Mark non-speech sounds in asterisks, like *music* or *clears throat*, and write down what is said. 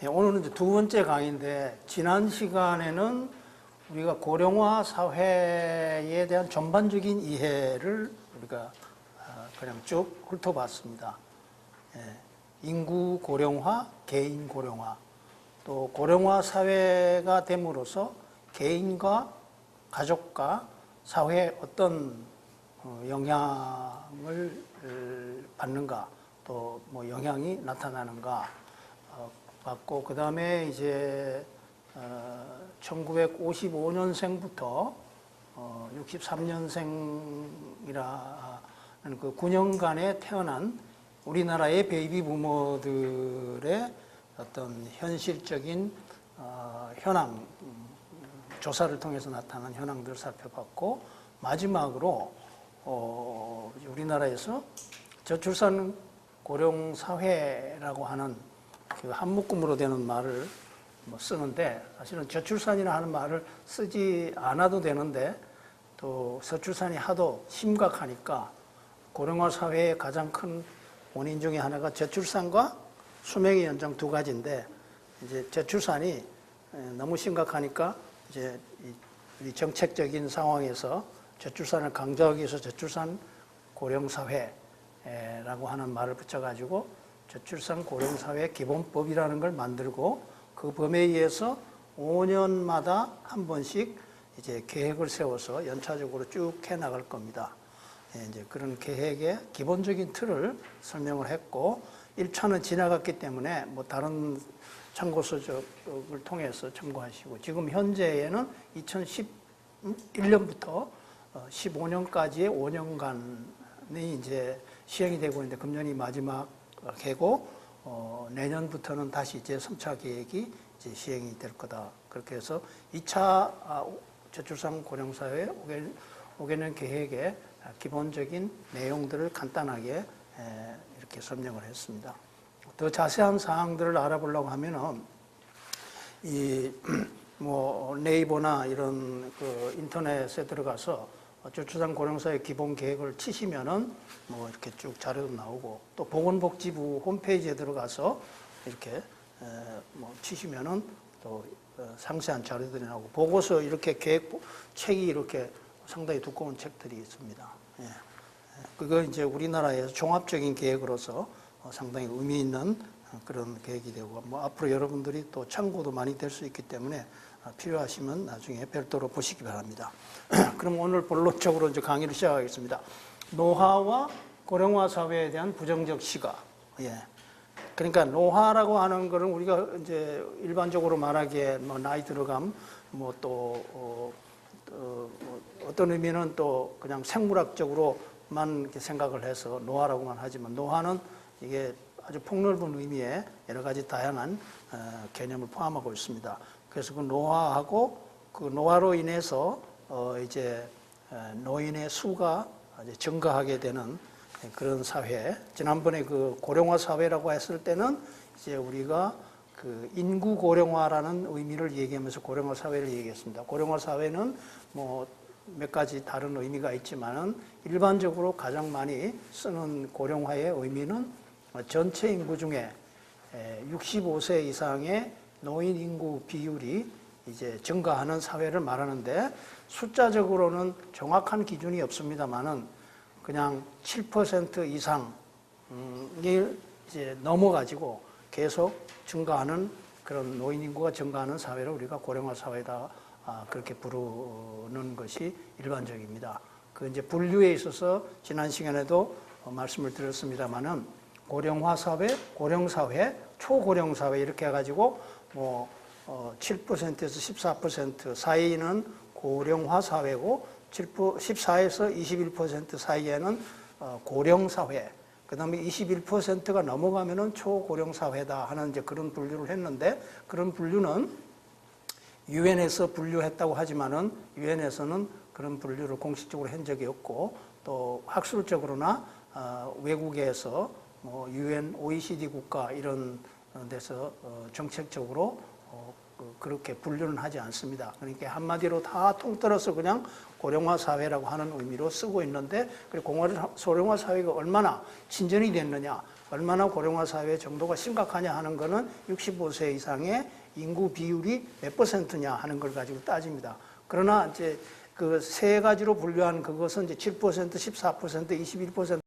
예, 오늘은 이제 두 번째 강의인데 지난 시간에는 우리가 고령화 사회에 대한 전반적인 이해를 우리가 아, 그냥 쭉 훑어봤습니다. 예, 인구 고령화, 개인 고령화, 또 고령화 사회가 됨으로써 개인과 가족과 사회에 어떤 어, 영향을 어, 받는가, 또 뭐 영향이 나타나는가 어, 봤고 그 다음에 이제 어, 1955년생부터 어, 63년생이라는 그 9년간에 태어난 우리나라의 베이비 부모들의 어떤 현실적인 어, 현황 음, 조사를 통해서 나타난 현황들을 살펴봤고 마지막으로 어, 우리나라에서 저출산 고령 사회라고 하는 그 한 묶음으로 되는 말을 뭐 쓰는데 사실은 저출산이라 하는 말을 쓰지 않아도 되는데 또 서출산이 하도 심각하니까 고령화 사회의 가장 큰 원인 중에 하나가 저출산과 수명의 연장 두 가지인데 이제 저출산이 에, 너무 심각하니까 이제 이- 이 정책적인 상황에서 저출산을 강조하기 위해서 저출산 고령 사회라고 하는 말을 붙여가지고 저출산 고령 사회 기본법이라는 걸 만들고 그 범에 의해서 5년마다 한 번씩 이제 계획을 세워서 연차적으로 쭉 해 나갈 겁니다. 예, 이제 그런 계획의 기본적인 틀을 설명을 했고 1차는 지나갔기 때문에 뭐 다른 참고서적을 통해서 참고하시고 지금 현재에는 2011년부터 15년까지의 5년간이 이제 시행이 되고 있는데 금년이 마지막 해고 어, 내년부터는 다시 이제 3차 계획이 이제 시행이 될 거다. 그렇게 해서 2차 아, 저출산 고령사회 5개년, 5개년 계획의 기본적인 내용들을 간단하게 에, 이렇게 설명을 했습니다. 더 자세한 사항들을 알아보려고 하면은 이 *clears throat* 뭐 네이버나 이런 그 인터넷에 들어가서 저출산 고령사의 기본 계획을 치시면은 뭐 이렇게 쭉 자료도 나오고 또 보건복지부 홈페이지에 들어가서 이렇게 에, 뭐 치시면은 또 어, 상세한 자료들이 나오고 보고서 이렇게 계획 책이 이렇게 상당히 두꺼운 책들이 있습니다. 예. 예, 그거 이제 우리나라에서 종합적인 계획으로서 어, 상당히 의미 있는 어, 그런 계획이 되고 뭐 앞으로 여러분들이 또 참고도 많이 될 수 있기 때문에 어, 필요하시면 나중에 별도로 보시기 바랍니다. *clears throat* 그럼 오늘 본론적으로 이제 강의를 시작하겠습니다. 노화와 고령화 사회에 대한 부정적 시각. 예. 그러니까 노화라고 하는 거는 우리가 이제 일반적으로 말하기에 뭐 나이 들어감 뭐또 어, 어, 뭐 어떤 의미는 또 그냥 생물학적으로만 이렇게 생각을 해서 노화라고만 하지만 노화는 이게 아주 폭넓은 의미의 여러 가지 다양한 어, 개념을 포함하고 있습니다. 그래서 그 노화하고 그 노화로 인해서 어, 이제 어, 노인의 수가 이제 증가하게 되는 그런 사회. 지난번에 그 고령화 사회라고 했을 때는 이제 우리가 그 인구 고령화라는 의미를 얘기하면서 고령화 사회를 얘기했습니다. 고령화 사회는 뭐 몇 가지 다른 의미가 있지만은 일반적으로 가장 많이 쓰는 고령화의 의미는 전체 인구 중에 65세 이상의 노인 인구 비율이 이제 증가하는 사회를 말하는데 숫자적으로는 정확한 기준이 없습니다만은 그냥 7% 이상이 이제 넘어가지고 계속 증가하는 그런 노인 인구가 증가하는 사회를 우리가 고령화 사회다 아, 그렇게 부르는 것이 일반적입니다. 그 이제 분류에 있어서 지난 시간에도 어, 말씀을 드렸습니다만은 고령화 사회, 고령 사회, 초고령 사회 이렇게 해가지고 뭐 어, 7%에서 14% 사이는 고령화 사회고 14에서 21% 사이에는 어, 고령 사회, 그 다음에 21%가 넘어가면은 초고령 사회다 하는 이제 그런 분류를 했는데 그런 분류는 유엔에서 분류했다고 하지만은 유엔에서는 그런 분류를 공식적으로 한 적이 없고 또 학술적으로나 어, 외국에서 뭐 유엔, OECD 국가 이런 어, 그래서 어, 정책적으로 어, 그, 그렇게 분류는 하지 않습니다. 그러니까 한마디로 다 통틀어서 그냥 고령화 사회라고 하는 의미로 쓰고 있는데 그리고 고령화 사회가 얼마나 진전이 됐느냐 얼마나 고령화 사회 정도가 심각하냐 하는 거는 65세 이상의 인구 비율이 몇 퍼센트냐 하는 걸 가지고 따집니다. 그러나 이제 그 세 가지로 분류한 그것은 이제 7%, 14%, 21%